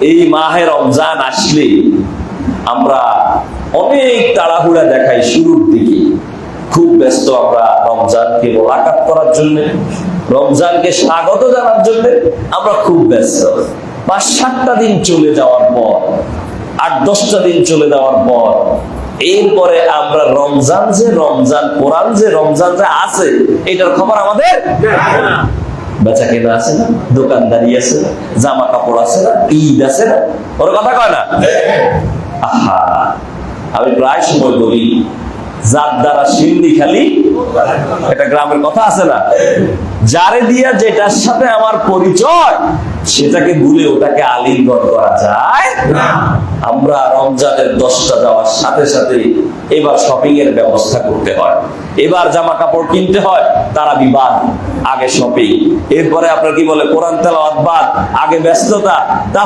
এই মাহে রমজান আসলে আমরা অনেক তাড়াহুড়া দেখাই শুরুর দিকে। খুব ব্যস্ত আমরা রমজানকে মোলাকাত করার জন্য, রমজানকে স্বাগত জানার জন্য আমরা খুব ব্যস্ত। পাঁচ সাতটা দিন চলে যাওয়ার পর, আট দশটা দিন চলে যাওয়ার পর, এরপরে আমরা রমজান যে রমজান কোরআন যে রমজান যে আছে, এটার খবর আমাদের? বেচা কেনা আছে না দোকানদারি আছে না জামা কাপড় আছে না ঈদ আছে না ওর কথা কয় না? আহা আমি প্রায় সময় বলি যার দ্বারা সিন্ধি খালি একটা গ্রামের কথা আছে না? যারে দিয়া যেটার সাথে আমার পরিচয় সেটাকে ভুলে ওটাকে আলিঙ্গন করা যায়। আমরা রমজানের দশটা যাওয়ার সাথে সাথে এবার শপিং এর ব্যবস্থা করতে হয়। এবার জামা কাপড় কিনতে হয় তারা বিবাদ আগে শপিং। এরপরে আপনার কি বলে কোরআন তেলাওয়াত বাদ আগে ব্যস্ততা